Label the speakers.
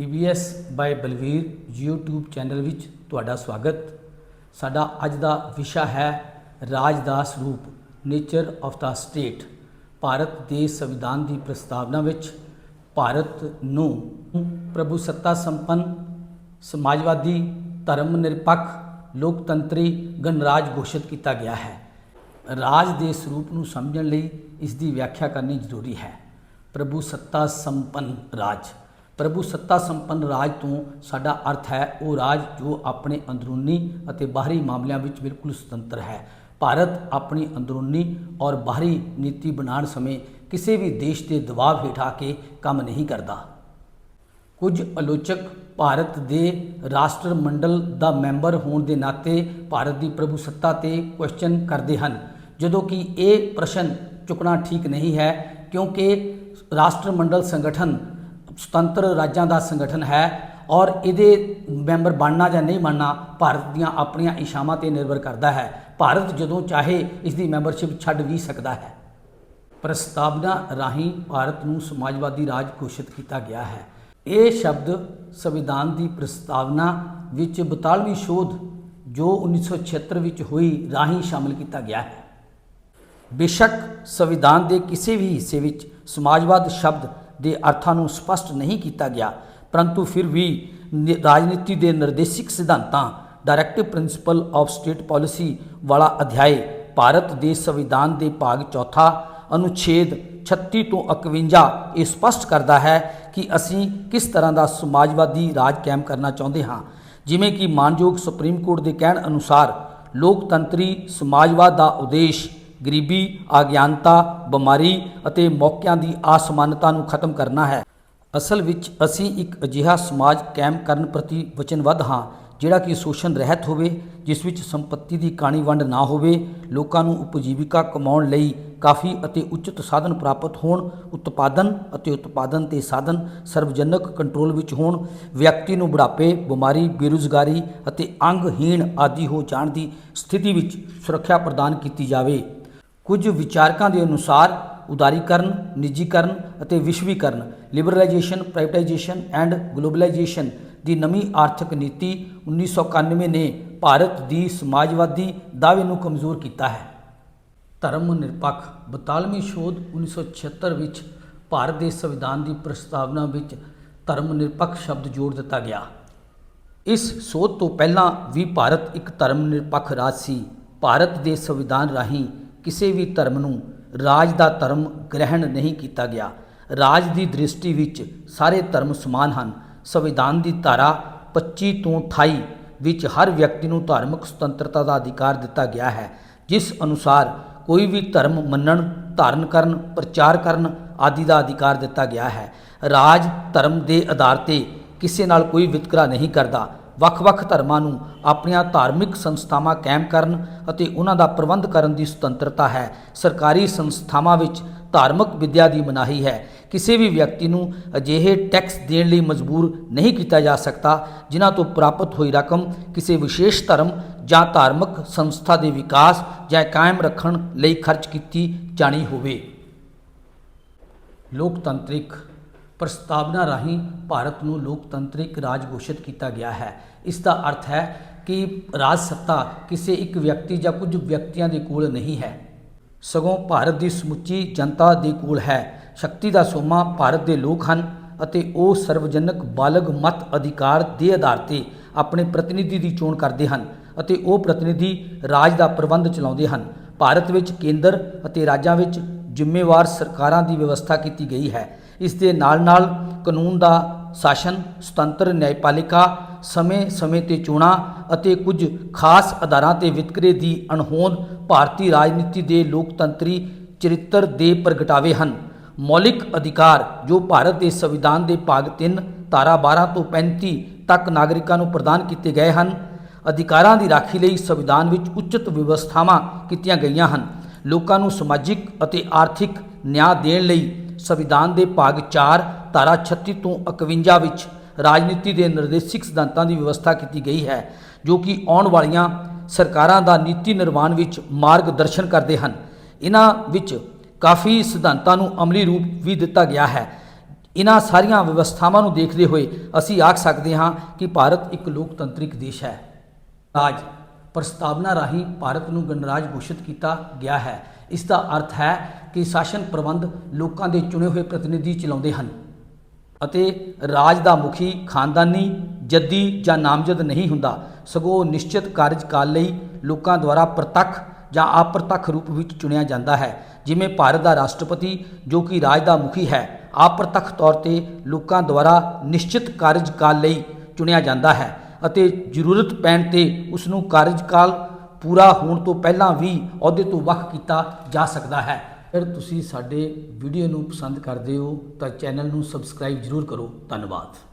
Speaker 1: PBS ਬਾਈ Balvir YouTube channel ਵਿੱਚ ਤੁਹਾਡਾ ਸਵਾਗਤ। ਸਾਡਾ ਅੱਜ ਦਾ ਵਿਸ਼ਾ ਹੈ ਰਾਜ ਦਾ ਸਰੂਪ nature of the state Bharat ਦੇ ਸੰਵਿਧਾਨ ਦੀ ਪ੍ਰਸਤਾਵਨਾ ਵਿੱਚ ਭਾਰਤ ਨੂੰ ਪ੍ਰਭੂ ਸੱਤਾ ਸੰਪੰਨ, ਸਮਾਜਵਾਦੀ, ਧਰਮ ਨਿਰਪੱਖ, ਲੋਕਤੰਤਰੀ ਗਣਰਾਜ ਘੋਸ਼ਿਤ ਕੀਤਾ ਗਿਆ ਹੈ। ਰਾਜ ਦੇ ਸਰੂਪ ਨੂੰ ਸਮਝਣ ਲਈ ਇਸ ਦੀ ਵਿਆਖਿਆ ਕਰਨੀ ਜ਼ਰੂਰੀ ਹੈ। ਪ੍ਰਭੂ ਸੱਤਾ ਸੰਪੰਨ ਰਾਜ। ਪ੍ਰਭੂ ਸੱਤਾ ਸੰਪੰਨ ਰਾਜ ਤੋਂ ਸਾਡਾ ਅਰਥ ਹੈ, ਉਹ ਰਾਜ ਜੋ ਆਪਣੇ ਅੰਦਰੂਨੀ ਅਤੇ ਬਾਹਰੀ ਮਾਮਲਿਆਂ ਵਿੱਚ ਬਿਲਕੁਲ ਸੁਤੰਤਰ ਹੈ। ਭਾਰਤ ਆਪਣੀ ਅੰਦਰੂਨੀ ਔਰ ਬਾਹਰੀ ਨੀਤੀ ਬਣਾਉਣ ਸਮੇਂ ਕਿਸੇ ਵੀ ਦੇਸ਼ ਦੇ ਦਬਾਅ ਹੇਠ ਆ ਕੇ ਕੰਮ ਨਹੀਂ ਕਰਦਾ। ਕੁਝ ਆਲੋਚਕ ਭਾਰਤ ਦੇ ਰਾਸ਼ਟਰ ਮੰਡਲ ਦਾ ਮੈਂਬਰ ਹੋਣ ਦੇ ਨਾਤੇ ਭਾਰਤ ਦੀ ਪ੍ਰਭੂ ਸੱਤਾ ਤੇ ਕੁਐਸਚਨ ਕਰਦੇ ਹਨ, ਜਦੋਂ ਕਿ ਇਹ ਪ੍ਰਸ਼ਨ ਚੁੱਕਣਾ ਠੀਕ ਨਹੀਂ ਹੈ, ਕਿਉਂਕਿ ਰਾਸ਼ਟਰ ਮੰਡਲ ਸੰਗਠਨ ਸੁਤੰਤਰ ਰਾਜਾਂ ਦਾ ਸੰਗਠਨ ਹੈ ਔਰ ਇਹਦੇ ਮੈਂਬਰ ਬਣਨਾ ਜਾਂ ਨਹੀਂ ਬਣਨਾ ਭਾਰਤ ਦੀਆਂ ਆਪਣੀਆਂ ਇਸ਼ਾਵਾਂ ਤੇ ਨਿਰਭਰ ਕਰਦਾ ਹੈ। ਭਾਰਤ ਜਦੋਂ ਚਾਹੇ ਇਸ ਦੀ ਮੈਂਬਰਸ਼ਿਪ ਛੱਡ ਵੀ ਸਕਦਾ ਹੈ। ਪ੍ਰਸਤਾਵਨਾ ਰਾਹੀਂ ਭਾਰਤ ਨੂੰ ਸਮਾਜਵਾਦੀ ਰਾਜ ਘੋਸ਼ਿਤ ਕੀਤਾ ਗਿਆ ਹੈ। ਇਹ ਸ਼ਬਦ ਸੰਵਿਧਾਨ ਦੀ ਪ੍ਰਸਤਾਵਨਾ ਵਿੱਚ 42ਵੀਂ ਸ਼ੋਧ ਜੋ 1976 ਵਿੱਚ ਹੋਈ ਰਾਹੀਂ ਸ਼ਾਮਲ ਕੀਤਾ ਗਿਆ ਹੈ। ਬੇਸ਼ੱਕ ਸੰਵਿਧਾਨ ਦੇ ਕਿਸੇ ਵੀ ਹਿੱਸੇ ਵਿੱਚ ਸਮਾਜਵਾਦ ਸ਼ਬਦ ਦੇ ਅਰਥਾਂ ਨੂੰ ਸਪਸ਼ਟ ਨਹੀਂ ਕੀਤਾ ਗਿਆ, ਪਰੰਤੂ ਫਿਰ ਵੀ ਨਿ- ਰਾਜਨੀਤੀ ਦੇ ਨਿਰਦੇਸ਼ਿਕ ਸਿਧਾਂਤਾਂ directive principle of state policy ਵਾਲਾ ਅਧਿਆਇ ਭਾਰਤ ਦੇ ਸੰਵਿਧਾਨ ਦੇ ਭਾਗ ਚੌਥਾ, ਅਨੁਛੇਦ 36 ਤੋਂ 51 ਇਹ ਸਪਸ਼ਟ ਕਰਦਾ ਹੈ ਕਿ ਅਸੀਂ ਕਿਸ ਤਰ੍ਹਾਂ ਦਾ ਸਮਾਜਵਾਦੀ ਰਾਜ ਕਾਇਮ ਕਰਨਾ ਚਾਹੁੰਦੇ ਹਾਂ। ਜਿਵੇਂ ਕਿ ਮਾਨਯੋਗ ਸੁਪਰੀਮ ਕੋਰਟ ਦੇ ਕਹਿਣ ਅਨੁਸਾਰ, ਲੋਕਤੰਤਰੀ ਸਮਾਜਵਾਦ ਦਾ ਉਦੇਸ਼ ਗਰੀਬੀ ਅਗਿਆਨਤਾ ਬਿਮਾਰੀ ਅਤੇ ਮੌਕਿਆਂ ਦੀ ਅਸਮਾਨਤਾ ਨੂੰ ਖਤਮ ਕਰਨਾ ਹੈ। ਅਸਲ ਵਿੱਚ ਅਸੀਂ ਇੱਕ ਅਜਿਹਾ ਸਮਾਜ ਕਾਇਮ ਕਰਨ ਪ੍ਰਤੀ ਵਚਨਬੱਧ ਹਾਂ, ਜਿਹੜਾ ਕਿ ਸ਼ੋਸ਼ਣ ਰਹਿਤ ਹੋਵੇ, ਜਿਸ ਵਿੱਚ ਸੰਪਤੀ ਦੀ ਕਾਣੀ ਵੰਡ ਨਾ ਹੋਵੇ, ਲੋਕਾਂ ਨੂੰ ਉਪਜੀਵਿਕਾ ਕਮਾਉਣ ਲਈ ਕਾਫੀ ਅਤੇ ਉਚਿਤ ਸਾਧਨ ਪ੍ਰਾਪਤ ਹੋਣ, ਉਤਪਾਦਨ ਅਤੇ ਉਤਪਾਦਨ ਦੇ ਸਾਧਨ ਸਰਵਜਨਕ ਕੰਟਰੋਲ ਵਿੱਚ ਹੋਣ, ਵਿਅਕਤੀ ਨੂੰ ਬੁਢਾਪੇ, ਬਿਮਾਰੀ, ਬੇਰੁਜ਼ਗਾਰੀ ਅਤੇ ਅੰਗਹੀਣ ਆਦਿ ਹੋ ਜਾਣ ਦੀ ਸਥਿਤੀ ਵਿੱਚ ਸੁਰੱਖਿਆ ਪ੍ਰਦਾਨ ਕੀਤੀ ਜਾਵੇ। ਕੁਝ ਵਿਚਾਰਕਾਂ ਦੇ ਅਨੁਸਾਰ ਉਦਾਰੀਕਰਨ, ਨਿੱਜੀਕਰਨ ਅਤੇ ਵਿਸ਼ਵੀਕਰਨ ਲਿਬਰਲਾਈਜੇਸ਼ਨ ਪ੍ਰਾਈਵੇਟਾਈਜੇਸ਼ਨ ਐਂਡ ਗਲੋਬਲਾਈਜੇਸ਼ਨ ਦੀ ਨਵੀਂ ਆਰਥਿਕ ਨੀਤੀ 1991 ਨੇ ਭਾਰਤ ਦੀ ਸਮਾਜਵਾਦੀ ਦਾਅਵੇ ਨੂੰ ਕਮਜ਼ੋਰ ਕੀਤਾ ਹੈ। ਧਰਮ ਨਿਰਪੱਖ 42ਵੀਂ ਸ਼ੋਧ 1976 ਵਿੱਚ ਭਾਰਤ ਦੇ ਸੰਵਿਧਾਨ ਦੀ ਪ੍ਰਸਤਾਵਨਾ ਵਿੱਚ ਧਰਮ ਨਿਰਪੱਖ ਸ਼ਬਦ ਜੋੜ ਦਿੱਤਾ ਗਿਆ। ਇਸ ਸੋਧ ਤੋਂ ਪਹਿਲਾਂ ਵੀ ਭਾਰਤ ਇੱਕ ਧਰਮ ਨਿਰਪੱਖ ਰਾਜ ਸੀ। ਭਾਰਤ ਦੇ ਸੰਵਿਧਾਨ ਰਾਹੀਂ ਕਿਸੇ ਵੀ ਧਰਮ ਨੂੰ ਰਾਜ ਦਾ ਧਰਮ ਗ੍ਰਹਿਣ ਨਹੀਂ ਕੀਤਾ ਗਿਆ। ਰਾਜ ਦੀ ਦ੍ਰਿਸ਼ਟੀ ਵਿੱਚ ਸਾਰੇ ਧਰਮ ਸਮਾਨ ਹਨ। ਸੰਵਿਧਾਨ ਦੀ ਧਾਰਾ 25 ਤੋਂ 28 ਵਿੱਚ ਹਰ ਵਿਅਕਤੀ ਨੂੰ ਧਾਰਮਿਕ ਸੁਤੰਤਰਤਾ ਦਾ ਅਧਿਕਾਰ ਦਿੱਤਾ ਗਿਆ ਹੈ, ਜਿਸ ਅਨੁਸਾਰ ਕੋਈ ਵੀ ਧਰਮ ਮੰਨਣ, ਧਾਰਨ ਕਰਨ, ਪ੍ਰਚਾਰ ਕਰਨ ਆਦਿ ਦਾ ਅਧਿਕਾਰ ਦਿੱਤਾ ਗਿਆ ਹੈ। ਰਾਜ ਧਰਮ ਦੇ ਆਧਾਰ ਤੇ ਕਿਸੇ ਨਾਲ ਕੋਈ ਵਿਤਕਰਾ ਨਹੀਂ ਕਰਦਾ। ਵੱਖ-ਵੱਖ ਧਰਮਾਂ ਨੂੰ ਆਪਣੀਆਂ ਧਾਰਮਿਕ ਸੰਸਥਾਵਾਂ ਕਾਇਮ ਕਰਨ ਅਤੇ ਉਹਨਾਂ ਦਾ ਪ੍ਰਬੰਧ ਕਰਨ ਦੀ ਸੁਤੰਤਰਤਾ ਹੈ। ਸਰਕਾਰੀ ਸੰਸਥਾਵਾਂ ਵਿੱਚ ਧਾਰਮਿਕ ਵਿਦਿਆ ਦੀ ਮਨਾਹੀ ਹੈ। ਕਿਸੇ ਵੀ ਵਿਅਕਤੀ ਨੂੰ ਅਜਿਹੇ ਟੈਕਸ ਦੇਣ ਲਈ ਮਜਬੂਰ ਨਹੀਂ ਕੀਤਾ ਜਾ ਸਕਦਾ, ਜਿਨ੍ਹਾਂ ਤੋਂ ਪ੍ਰਾਪਤ ਹੋਈ ਰਕਮ ਕਿਸੇ ਵਿਸ਼ੇਸ਼ ਧਰਮ ਜਾਂ ਧਾਰਮਿਕ ਸੰਸਥਾ ਦੇ ਵਿਕਾਸ ਜਾਂ ਕਾਇਮ ਰੱਖਣ ਲਈ ਖਰਚ ਕੀਤੀ ਜਾਣੀ ਹੋਵੇ। ਲੋਕਤੰਤਰਿਕ ਪ੍ਰਸਤਾਵਨਾ ਰਾਹੀਂ ਭਾਰਤ ਨੂੰ ਲੋਕਤੰਤਰਿਕ ਰਾਜ ਘੋਸ਼ਿਤ ਕੀਤਾ ਗਿਆ ਹੈ। ਇਸ ਦਾ ਅਰਥ ਹੈ ਕਿ ਰਾਜ ਸੱਤਾ ਕਿਸੇ ਇੱਕ ਵਿਅਕਤੀ ਜਾਂ ਕੁਝ ਵਿਅਕਤੀਆਂ ਦੇ ਕੋਲ ਨਹੀਂ ਹੈ। ਸਗੋਂ ਭਾਰਤ ਦੀ ਸਮੁੱਚੀ ਜਨਤਾ ਦੇ ਕੋਲ ਹੈ। ਸ਼ਕਤੀ ਦਾ ਸੋਮਾ ਭਾਰਤ ਦੇ ਲੋਕ ਹਨ ਅਤੇ ਉਹ ਸਰਵਜਨਕ ਬਾਲਗ ਮਤ ਅਧਿਕਾਰ ਦੇ ਆਧਾਰ ਤੇ ਆਪਣੇ ਪ੍ਰਤੀਨਿਧੀ ਦੀ ਚੋਣ ਕਰਦੇ ਹਨ ਅਤੇ ਉਹ ਪ੍ਰਤੀਨਿਧੀ ਰਾਜ ਦਾ ਪ੍ਰਬੰਧ ਚਲਾਉਂਦੇ ਹਨ। ਭਾਰਤ ਵਿੱਚ ਕੇਂਦਰ ਅਤੇ ਰਾਜਾਂ ਵਿੱਚ ਜ਼ਿੰਮੇਵਾਰ ਸਰਕਾਰਾਂ ਦੀ ਵਿਵਸਥਾ ਕੀਤੀ ਗਈ ਹੈ। ਇਸ ਦੇ ਨਾਲ-ਨਾਲ ਕਾਨੂੰਨ ਦਾ ਸ਼ਾਸਨ, ਸੁਤੰਤਰ ਨਿਆਂਪਾਲਿਕਾ, ਸਮੇਂ-ਸਮੇਂ ਤੇ ਚੋਣਾਂ ਅਤੇ ਕੁਝ ਖਾਸ ਆਧਾਰਾਂ ਤੇ ਵਿਤਕਰੇ ਦੀ ਅਣਹੋਂਦ ਭਾਰਤੀ ਰਾਜਨੀਤੀ ਦੇ ਲੋਕਤੰਤਰੀ ਚਰਿੱਤਰ ਦੇ ਪ੍ਰਗਟਾਵੇ ਹਨ। ਮੌਲਿਕ ਅਧਿਕਾਰ, ਜੋ ਭਾਰਤ ਦੇ ਸੰਵਿਧਾਨ ਦੇ ਭਾਗ 3 ਧਾਰਾ 12 ਤੋਂ 35 ਤੱਕ ਨਾਗਰਿਕਾਂ ਨੂੰ ਪ੍ਰਦਾਨ ਕੀਤੇ ਗਏ ਹਨ, ਅਧਿਕਾਰਾਂ ਦੀ ਰਾਖੀ ਲਈ ਸੰਵਿਧਾਨ ਵਿੱਚ ਉਚਿਤ ਵਿਵਸਥਾਵਾਂ ਕੀਤੀਆਂ ਗਈਆਂ ਹਨ। ਲੋਕਾਂ ਨੂੰ ਸਮਾਜਿਕ ਅਤੇ ਆਰਥਿਕ ਨਿਆਂ ਦੇਣ ਲਈ ਸੰਵਿਧਾਨ ਦੇ ਭਾਗ 4 ਧਾਰਾ 36 ਤੋਂ 51 ਵਿੱਚ ਰਾਜਨੀਤੀ ਦੇ ਨਿਰਦੇਸ਼ਿਕ ਸਿਧਾਂਤਾਂ ਦੀ ਵਿਵਸਥਾ ਕੀਤੀ ਗਈ ਹੈ, ਜੋ ਕਿ ਆਉਣ ਵਾਲੀਆਂ ਸਰਕਾਰਾਂ ਦਾ ਨੀਤੀ ਨਿਰਮਾਣ ਵਿੱਚ ਮਾਰਗਦਰਸ਼ਨ ਕਰਦੇ ਹਨ। ਇਹਨਾਂ ਵਿੱਚ ਕਾਫੀ ਸਿਧਾਂਤਾਂ ਨੂੰ ਅਮਲੀ ਰੂਪ ਵੀ ਦਿੱਤਾ ਗਿਆ ਹੈ। ਇਹਨਾਂ ਸਾਰੀਆਂ ਵਿਵਸਥਾਵਾਂ ਨੂੰ ਦੇਖਦੇ ਹੋਏ ਅਸੀਂ ਆਖ ਸਕਦੇ ਹਾਂ ਕਿ ਭਾਰਤ ਇੱਕ ਲੋਕਤੰਤਰਿਕ ਦੇਸ਼ ਹੈ। ਰਾਜ ਪ੍ਰਸਤਾਵਨਾ ਰਾਹੀਂ ਭਾਰਤ ਨੂੰ ਗਣਰਾਜ ਘੋਸ਼ਿਤ ਕੀਤਾ ਗਿਆ ਹੈ। ਇਸ ਦਾ ਅਰਥ ਹੈ ਕਿ ਸ਼ਾਸਨ ਪ੍ਰਬੰਧ ਲੋਕਾਂ ਦੇ ਚੁਣੇ ਹੋਏ ਪ੍ਰਤੀਨਿਧੀ ਚਲਾਉਂਦੇ ਹਨ ਅਤੇ ਰਾਜ ਦਾ ਮੁਖੀ ਖਾਨਦਾਨੀ, ਜੱਦੀ ਜਾਂ ਨਾਮਜ਼ਦ ਨਹੀਂ ਹੁੰਦਾ। ਸਗੋਂ ਨਿਸ਼ਚਿਤ ਕਾਰਜਕਾਲ ਲਈ ਲੋਕਾਂ ਦੁਆਰਾ ਪ੍ਰਤੱਖ ਜਾਂ ਅਪ੍ਰਤੱਖ ਰੂਪ ਵਿੱਚ ਚੁਣਿਆ ਜਾਂਦਾ ਹੈ। ਜਿਵੇਂ ਭਾਰਤ ਦਾ ਰਾਸ਼ਟਰਪਤੀ, ਜੋ ਕਿ ਰਾਜ ਦਾ ਮੁਖੀ ਹੈ, ਅਪ੍ਰਤੱਖ ਤੌਰ ਤੇ ਲੋਕਾਂ ਦੁਆਰਾ ਨਿਸ਼ਚਿਤ ਕਾਰਜਕਾਲ ਲਈ ਚੁਣਿਆ ਜਾਂਦਾ ਹੈ। ਅਤੇ ਜ਼ਰੂਰਤ ਪੈਣ ਤੇ ਉਸ ਨੂੰ ਕਾਰਜਕਾਲ ਪੂਰਾ ਹੋਣ ਤੋਂ ਪਹਿਲਾਂ ਵੀ ਅਹੁਦੇ ਤੋਂ ਵੱਖ ਕੀਤਾ ਜਾ ਸਕਦਾ ਹੈ। ਫਿਰ ਤੁਸੀਂ ਸਾਡੇ ਵੀਡੀਓ ਨੂੰ ਪਸੰਦ ਕਰਦੇ ਹੋ ਤਾਂ ਚੈਨਲ ਨੂੰ ਸਬਸਕ੍ਰਾਈਬ ਜ਼ਰੂਰ ਕਰੋ। ਧੰਨਵਾਦ।